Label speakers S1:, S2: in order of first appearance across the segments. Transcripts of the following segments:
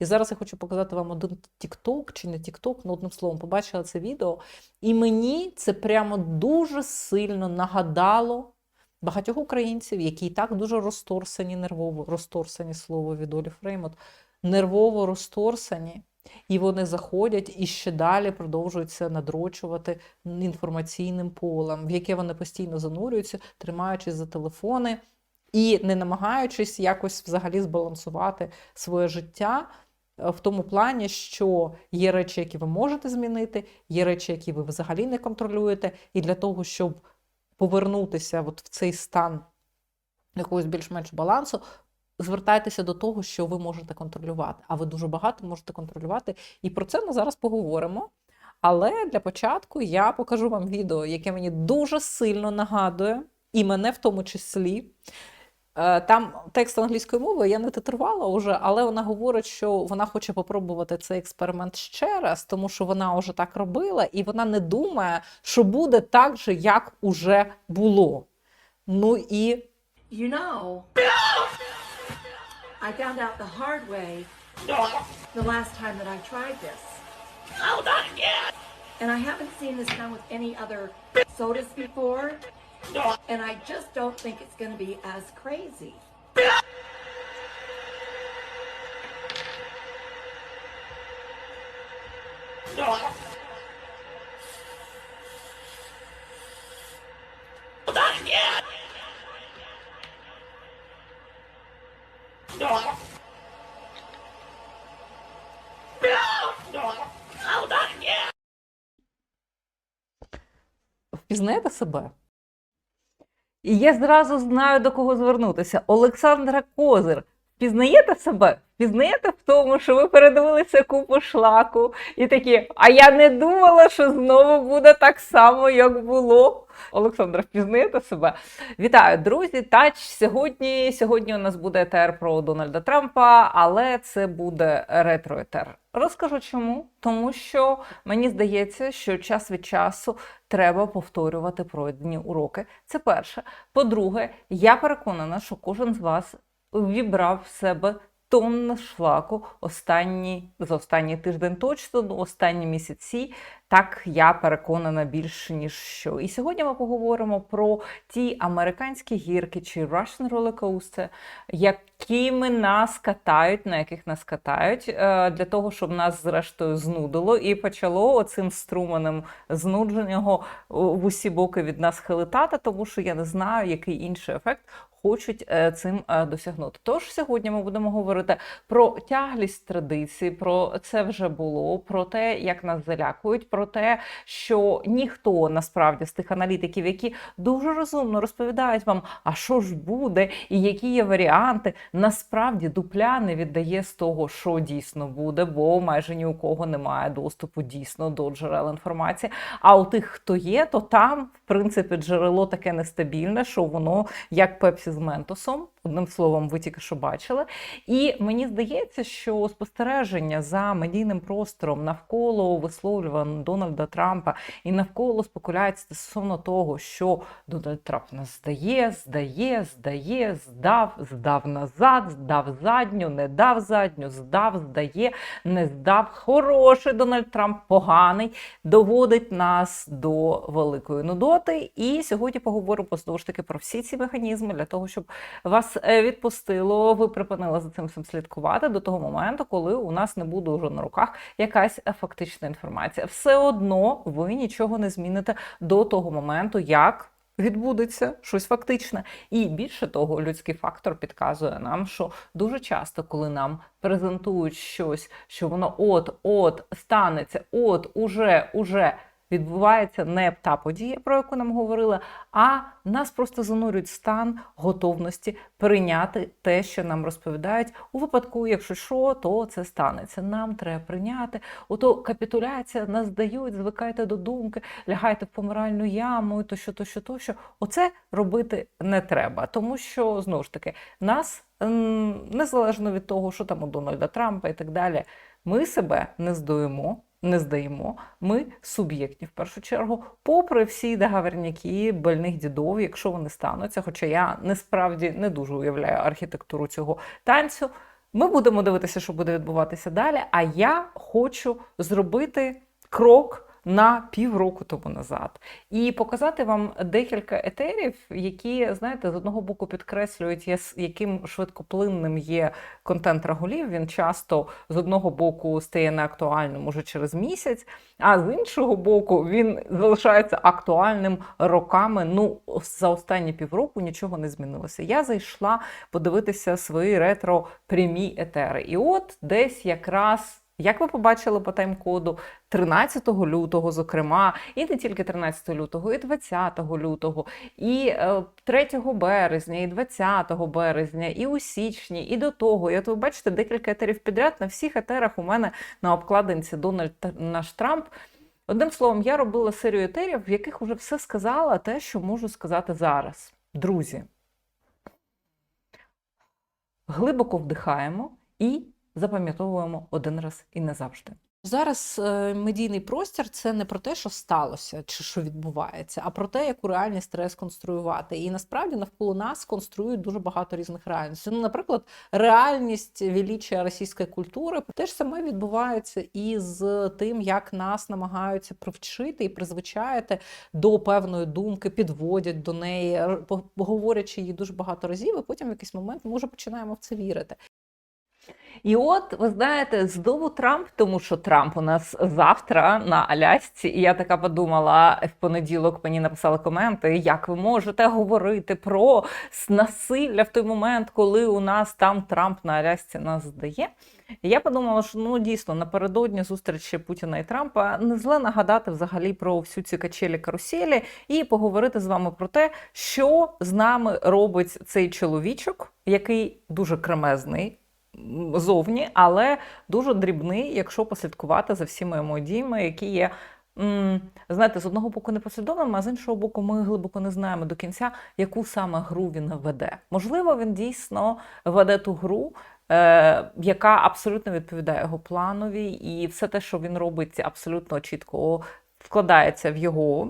S1: І зараз я хочу показати вам один TikTok, чи не TikTok, ну одним словом, побачила це відео. І мені це прямо дуже сильно нагадало багатьох українців, які і так дуже розторсані нервово, розторсані слово від Олі Фреймот, нервово розторсані. І вони заходять і ще далі продовжуються надрочувати інформаційним полем, в яке вони постійно занурюються, тримаючись за телефони і не намагаючись якось взагалі збалансувати своє життя в тому плані, що є речі, які ви можете змінити, є речі, які ви взагалі не контролюєте, і для того, щоб повернутися от в цей стан якогось більш-менш балансу, звертайтеся до того, що ви можете контролювати. А ви дуже багато можете контролювати. І про це ми зараз поговоримо. Але для початку я покажу вам відео, яке мені дуже сильно нагадує, і мене в тому числі. Е, Там текст англійської мови я не титрувала вже, але вона говорить, що вона хоче попробувати цей експеримент ще раз, тому що вона вже так робила, і вона не думає, що буде так же, як уже було. Ну і
S2: You know, I found out the hard way the last time that I tried this.
S3: Oh, not again!
S2: And I haven't seen this done with any other sodas before. And I just don't think it's going to be as crazy.
S3: Not again! Oh, not again!
S1: впізнаєте себе? І я зразу знаю, до кого звернутися. Олександра Козир. Впізнаєте себе? Впізнаєте в тому, що ви передивилися купу шлаку і такі, а я не думала, що знову буде так само, як було. Олександра, впізнаєте себе? Вітаю, друзі! Тач сьогодні. Сьогодні у нас буде етер про Дональда Трампа, але це буде ретро-етер. Розкажу чому. Тому що мені здається, що час від часу треба повторювати пройдені уроки. Це перше. По-друге, я переконана, що кожен з вас вібрав в себе тонн шлаку останні, за останній тиждень точно, ну, останні місяці. Так я переконана більше, ніж що. І сьогодні ми поговоримо про ті американські гірки чи Russian Roller Coaster, якими нас катають, на яких нас катають, е, для того, щоб нас зрештою знудило і почало оцим струменем знудженого в усі боки від нас хилитати, тому що я не знаю, який інший ефект хочуть е, цим е, досягнути. Тож сьогодні ми будемо говорити про тяглість традицій, про це вже було, про те, як нас залякують, про те, що ніхто насправді з тих аналітиків, які дуже розумно розповідають вам, а що ж буде, і які є варіанти, насправді дупля не віддає з того, що дійсно буде, бо майже ні у кого немає доступу дійсно до джерел інформації. А у тих, хто є, то там, в принципі, джерело таке нестабільне, що воно як пепсі з ментосом. Одним словом, ви тільки що бачили. І мені здається, що спостереження за медійним простором навколо висловлювань Дональда Трампа і навколо спекуляцій стосовно того, що Дональд Трамп нас здає, здає, здає, здав, здав назад, здав задню, не дав задню, здав, здає, не здав. Хороший Дональд Трамп, поганий, доводить нас до великої нудоти. І сьогодні поговоримо знову ж таки про всі ці механізми для того, щоб вас е, відпустило, ви припинили за цим всім слідкувати до того моменту, коли у нас не буде вже на руках якась е, фактична інформація. Все одно ви нічого не зміните до того моменту, як. Відбудеться щось фактичне, і більше того, людський фактор підказує нам, що дуже часто, коли нам презентують щось, що воно от-от станеться, от уже, уже відбувається не та подія, про яку нам говорили, а нас просто занурюють стан готовності прийняти те, що нам розповідають. У випадку, якщо що, то це станеться. Нам треба прийняти. Ото капітуляція, нас дають, звикайте до думки, лягайте в помиральну яму, тощо, тощо, тощо. Оце робити не треба, тому що знову ж таки нас. Незалежно від того, що там у Дональда Трампа і так далі, ми себе не здоїмо, не здаємо. Ми суб'єктні в першу чергу, попри всі договорняки больних дідов, якщо вони стануться. Хоча я насправді не дуже уявляю архітектуру цього танцю. Ми будемо дивитися, що буде відбуватися далі. А я хочу зробити крок на півроку тому назад і показати вам декілька етерів, які, знаєте, з одного боку підкреслюють, яким швидкоплинним є контент Рагулів. Він часто з одного боку стає неактуальним уже через місяць, а з іншого боку, він залишається актуальним роками. Ну, за останні півроку нічого не змінилося. Я зайшла подивитися свої ретро прямі етери. І от десь якраз. Як ви побачили по тайм-коду, 13 лютого, зокрема, і не тільки 13 лютого, і 20 лютого, і е, 3 березня, і 20 березня, і у січні, і до того. І от ви бачите декілька етерів підряд. На всіх етерах у мене на обкладинці Дональд наш Трамп. Одним словом, я робила серію етерів, в яких вже все сказала те, що можу сказати зараз. Друзі, глибоко вдихаємо і запам'ятовуємо один раз і назавжди. Зараз е, медійний простір це не про те, що сталося чи що відбувається, а про те, яку реальність треба сконструювати. І насправді навколо нас конструюють дуже багато різних реальностей. Ну, наприклад, реальність величия російської культури теж саме відбувається і з тим, як нас намагаються привчити і призвичаїти до певної думки, підводять до неї, говорячи її дуже багато разів, і потім в якийсь момент ми вже починаємо в це вірити. І от ви знаєте, знову Трамп, тому що Трамп у нас завтра на Алясці, і я така подумала в понеділок. Мені написали коменти, як ви можете говорити про насилля в той момент, коли у нас там Трамп на Алясці нас здає. Я подумала, що ну дійсно напередодні зустрічі Путіна і Трампа не зле нагадати взагалі про всю ці качелі каруселі і поговорити з вами про те, що з нами робить цей чоловічок, який дуже кремезний зовні, але дуже дрібний, якщо послідкувати за всіма його діями, які є. Знаєте, з одного боку непослідовними, а з іншого боку, ми глибоко не знаємо до кінця, яку саме гру він веде. Можливо, він дійсно веде ту гру, е, яка абсолютно відповідає його планові, і все те, що він робить, абсолютно чітко вкладається в його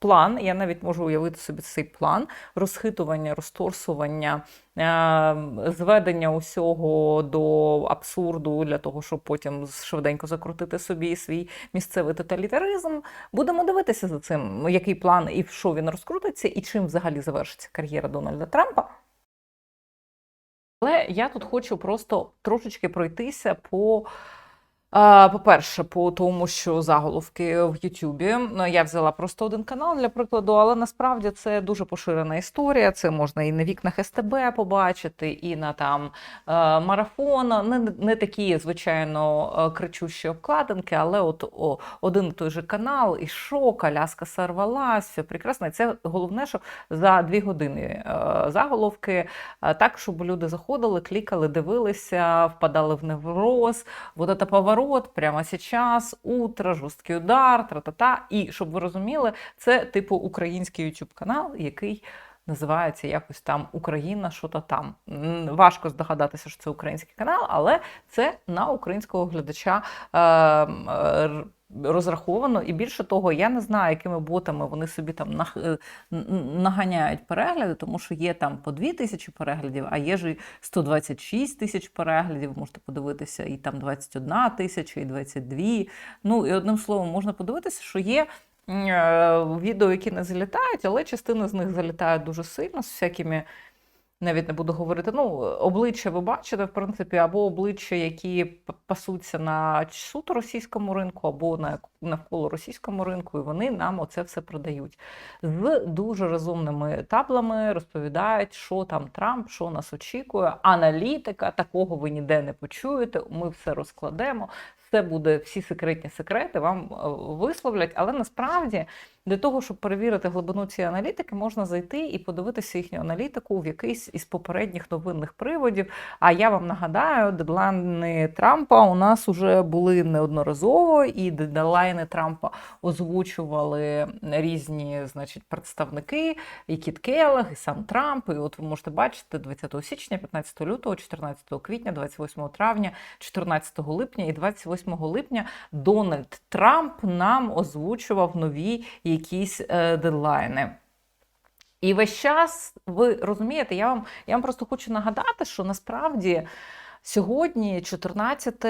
S1: план. Я навіть можу уявити собі цей план розхитування, розторсування, е, зведення усього до абсурду для того, щоб потім швиденько закрутити собі свій місцевий тоталітаризм. Будемо дивитися за цим, який план і в що він розкрутиться, і чим взагалі завершиться кар'єра Дональда Трампа. Але я тут хочу просто трошечки пройтися по. По-перше, по тому, що заголовки в Ютубі. Ну, я взяла просто один канал для прикладу, але насправді це дуже поширена історія. Це можна і на вікнах СТБ побачити, і на там е, марафон. Не, не такі, звичайно, е, кричущі обкладинки, але от о, один і той же канал, і що, коляска сорвалась, все прекрасно. Це головне, що за дві години е, заголовки, так, щоб люди заходили, клікали, дивилися, впадали в невроз. Вот это поворот прямо сейчас, утро, жорсткий удар, тра-та-та. І щоб ви розуміли, це типу український YouTube канал, який називається якось там Україна, що то там. Важко здогадатися, що це український канал, але це на українського глядача е, е, р- розраховано. І більше того, я не знаю, якими ботами вони собі там е, наганяють перегляди, тому що є там по 2 тисячі переглядів, а є ж і 126 тисяч переглядів. Можете подивитися, і там 21 тисяча, і 22. Ну і одним словом, можна подивитися, що є. е, Відео, які не залітають, але частина з них залітає дуже сильно з всякими навіть не буду говорити. Ну, обличчя ви бачите, в принципі, або обличчя, які пасуться на суто російському ринку, або на навколо російському ринку, і вони нам оце все продають. З дуже розумними таблами розповідають, що там Трамп, що нас очікує. Аналітика, такого ви ніде не почуєте. Ми все розкладемо. Все буде, всі секретні секрети вам е, висловлять, але насправді для того, щоб перевірити глибину цієї аналітики, можна зайти і подивитися їхню аналітику в якийсь із попередніх новинних приводів. А я вам нагадаю, дедлайни Трампа у нас вже були неодноразово, і дедлайни Трампа озвучували різні значить, представники, і Кіт Келлог, і сам Трамп. І от ви можете бачити 20 січня, 15 лютого, 14 квітня, 28 травня, 14 липня і 28 липня Дональд Трамп нам озвучував нові якісь е, дедлайни. І весь час ви розумієте, я вам, я вам просто хочу нагадати, що насправді Сьогодні 14,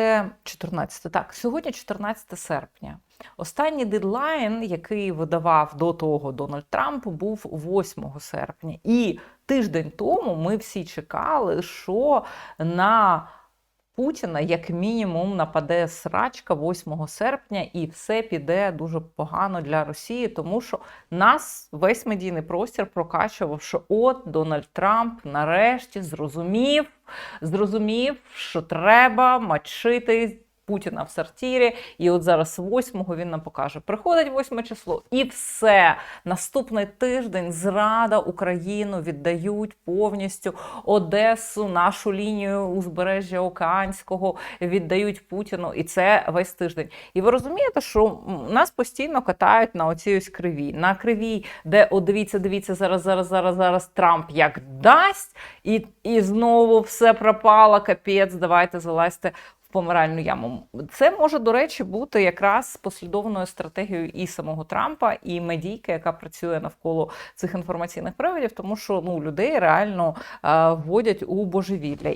S1: 14, так, сьогодні 14 серпня. Останній дедлайн, який видавав до того Дональд Трамп, був 8 серпня. І тиждень тому ми всі чекали, що на Путіна як мінімум нападе срачка 8 серпня, і все піде дуже погано для Росії, тому що нас весь медійний простір прокачував, що от Дональд Трамп нарешті зрозумів, зрозумів, що треба мочити Путіна в сортирі. І от зараз 8-го він нам покаже. Приходить 8 число, і все. Наступний тиждень зрада Україну віддають повністю Одесу, нашу лінію узбережжя Океанського віддають Путіну, і це весь тиждень. І ви розумієте, що нас постійно катають на оцій ось кривій. На кривій, де о, дивіться, дивіться, зараз, зараз, зараз, зараз Трамп як дасть, і, і знову все пропало, капець, давайте залазьте помиральну яму. Це може, до речі, бути якраз послідовною стратегією і самого Трампа, і медійки, яка працює навколо цих інформаційних приводів, тому що ну людей реально е, вводять у божевілля.